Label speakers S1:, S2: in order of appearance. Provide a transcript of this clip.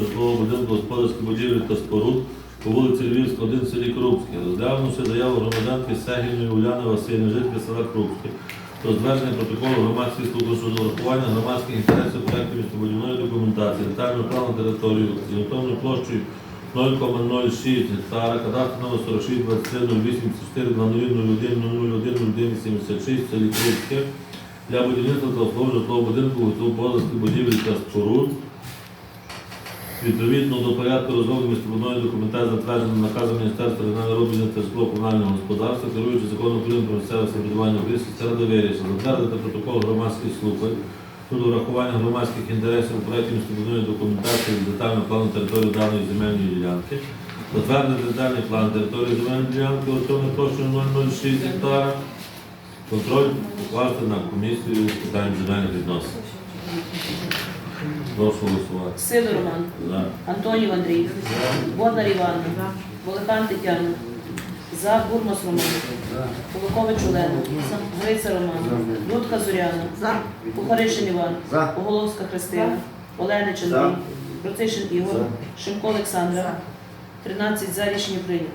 S1: житлового будинку господарських будівель та споруд по вулиці Львівська, 1 в селі Крупське, розглянувши заяву громадянки Сегільної Уляни Васильівни, жительки села Крупське, про звернення протоколу громадських слухань щодо урахування громадських інтересів проєкту містобудівної документації, детального плану території з орієнтовною площею 0,06 гектара, кадастр номер 46 23 08 4 01 01 01 76 в селі Крупське для будівництва та обслуговування житлового будинку господарських будівель та споруд Відповідно до порядку розробки містобудівної документації, затвердженого наказом Міністерства регіонального та житлово комунального господарства, керуючи законом України про місцеве самоврядування України, сільська рада вирішила затвердити протокол громадських слухань щодо врахування громадських інтересів у проєкті містобудівної документації з детального плану території даної земельної ділянки, затвердити детальний план території земельної ділянки орієнтовною площею 006 гектара, контроль покласти на комісію з питань земельних відносин. Прошу голосувати.
S2: Сидор Роман,
S1: За.
S2: Антонів Андрій, Бондар Іванна, Воликан Тетяна, За. Бурмас Роман, Куликович Олена, Гриця Роман, Дудка Зоряна, Кухаришин Іван,
S3: За.
S2: Оголовська Христина, Оленич Андрій, Процишин Ігор, Шимко Олександра. 13 за рішення прийнято.